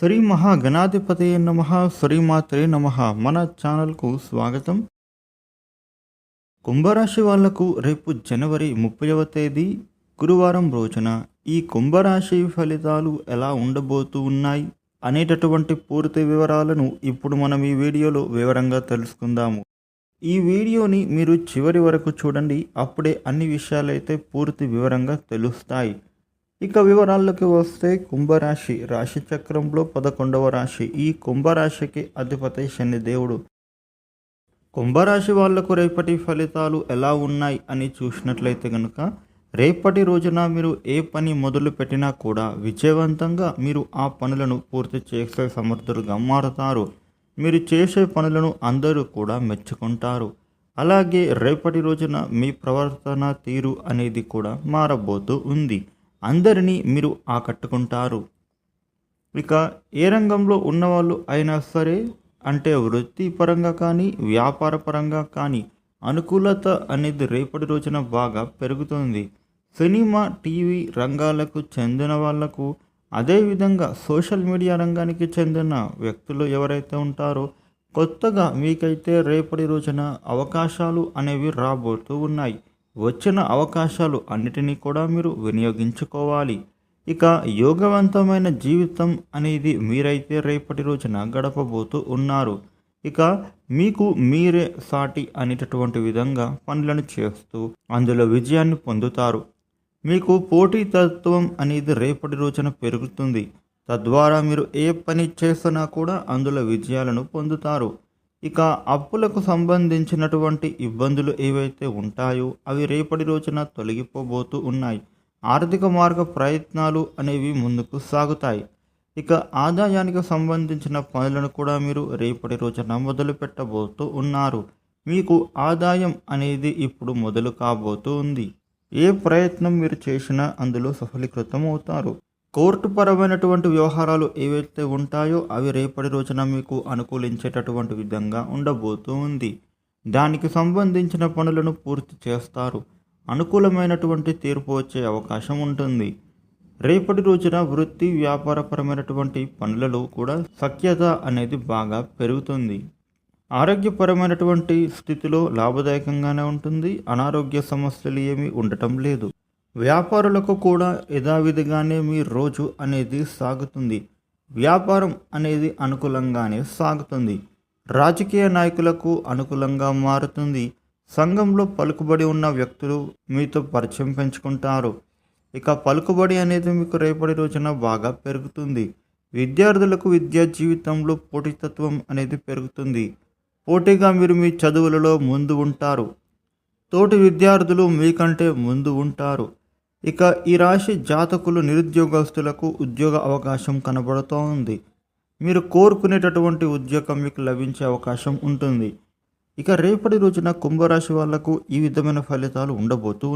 శ్రీ మహాగణాధిపతి నమ శ్రీమాత్రే నమ. మన ఛానల్కు స్వాగతం. కుంభరాశి వాళ్ళకు రేపు జనవరి ముప్పైవ తేదీ గురువారం రోజున ఈ కుంభరాశి ఫలితాలు ఎలా ఉండబోతూ ఉన్నాయి అనేటటువంటి పూర్తి వివరాలను ఇప్పుడు మనం ఈ వీడియోలో వివరంగా తెలుసుకుందాము. ఈ వీడియోని మీరు చివరి వరకు చూడండి అప్పుడే అన్ని విషయాలైతే పూర్తి వివరంగా తెలుస్తాయి. ఇక వివరాల్లోకి వస్తే కుంభరాశి రాశి చక్రంలో పదకొండవ రాశి. ఈ కుంభరాశికి అధిపతి శనిదేవుడు కుంభరాశి వాళ్ళకు రేపటి ఫలితాలు ఎలా ఉన్నాయి అని చూసినట్లయితే కనుక రేపటి రోజున మీరు ఏ పని మొదలు పెట్టినా కూడా విజయవంతంగా మీరు ఆ పనులను పూర్తి చేసే సమర్థులుగా మారుతారు. మీరు చేసే పనులను అందరూ కూడా మెచ్చుకుంటారు. అలాగే రేపటి రోజున మీ ప్రవర్తన తీరు అనేది కూడా మారబోతూ ఉంది. అందరినీ మీరు ఆకట్టుకుంటారు. ఇక ఏ రంగంలో ఉన్నవాళ్ళు అయినా సరే అంటే వృత్తిపరంగా కానీ వ్యాపార పరంగా కానీ అనుకూలత అనేది రేపటి రోజున బాగా పెరుగుతుంది. సినిమా టీవీ రంగాలకు చెందిన వాళ్ళకు అదేవిధంగా సోషల్ మీడియా రంగానికి చెందిన వ్యక్తులు ఎవరైతే ఉంటారో కొత్తగా మీకైతే రేపటి రోజున అవకాశాలు అనేవి రాబోతూ ఉన్నాయి. వచ్చిన అవకాశాలు అన్నిటినీ కూడా మీరు వినియోగించుకోవాలి. ఇక యోగవంతమైన జీవితం అనేది మీరైతే రేపటి రోజున గడపబోతూ ఉన్నారు. ఇక మీకు మీరే సాటి అనేటటువంటి విధంగా పనులను చేస్తూ అందులో విజయాన్ని పొందుతారు. మీకు పోటీతత్వం అనేది రేపటి రోజున పెరుగుతుంది. తద్వారా మీరు ఏ పని చేసినా కూడా అందులో విజయాలను పొందుతారు. ఇక అప్పులకు సంబంధించినటువంటి ఇబ్బందులు ఏవైతే ఉంటాయో అవి రేపటి రోజున తొలగిపోబోతూ ఉన్నాయి. ఆర్థిక మార్గ ప్రయత్నాలు అనేవి ముందుకు సాగుతాయి. ఇక ఆదాయానికి సంబంధించిన పనులను కూడా మీరు రేపటి రోజున మొదలు పెట్టబోతూ ఉన్నారు. మీకు ఆదాయం అనేది ఇప్పుడు మొదలు కాబోతూ ఉంది. ఏ ప్రయత్నం మీరు చేసినా అందులో సఫలీకృతం అవుతారు కోర్టు పరమైనటువంటి వ్యవహారాలు ఏవైతే ఉంటాయో అవి రేపటి రోజున మీకు అనుకూలించేటటువంటి విధంగా ఉండబోతూ ఉంది దానికి సంబంధించిన పనులను పూర్తి చేస్తారు. అనుకూలమైనటువంటి తీర్పు వచ్చే అవకాశం ఉంటుంది. రేపటి రోజున వృత్తి వ్యాపారపరమైనటువంటి పనులలో కూడా సఖ్యత అనేది బాగా పెరుగుతుంది. ఆరోగ్యపరమైనటువంటి స్థితిలో లాభదాయకంగానే ఉంటుంది. అనారోగ్య సమస్యలు ఏమీ ఉండటం లేదు. వ్యాపారులకు కూడా యథావిధిగానే మీ రోజు అనేది సాగుతుంది. వ్యాపారం అనేది అనుకూలంగానే సాగుతుంది. రాజకీయ నాయకులకు అనుకూలంగా మారుతుంది. సంఘంలో పలుకుబడి ఉన్న వ్యక్తులు మీతో పరిచయం పెంచుకుంటారు. ఇక పలుకుబడి అనేది మీకు రేపటి రోజున బాగా పెరుగుతుంది. విద్యార్థులకు విద్యా జీవితంలో పోటీతత్వం అనేది పెరుగుతుంది. పోటీగా మీరు మీ చదువులలో ముందు ఉంటారు. తోటి విద్యార్థులు మీకంటే ముందు ఉంటారు. ఇక ఈ రాశి జాతకులు నిరుద్యోగస్తులకు ఉద్యోగ అవకాశం కనబడుతోంది. మీరు కోరుకునేటటువంటి ఉద్యోగం మీకు లభించే అవకాశం ఉంటుంది. ఇక రేపటి రోజున కుంభరాశి వాళ్ళకు ఈ విధమైన ఫలితాలు ఉండబోతూ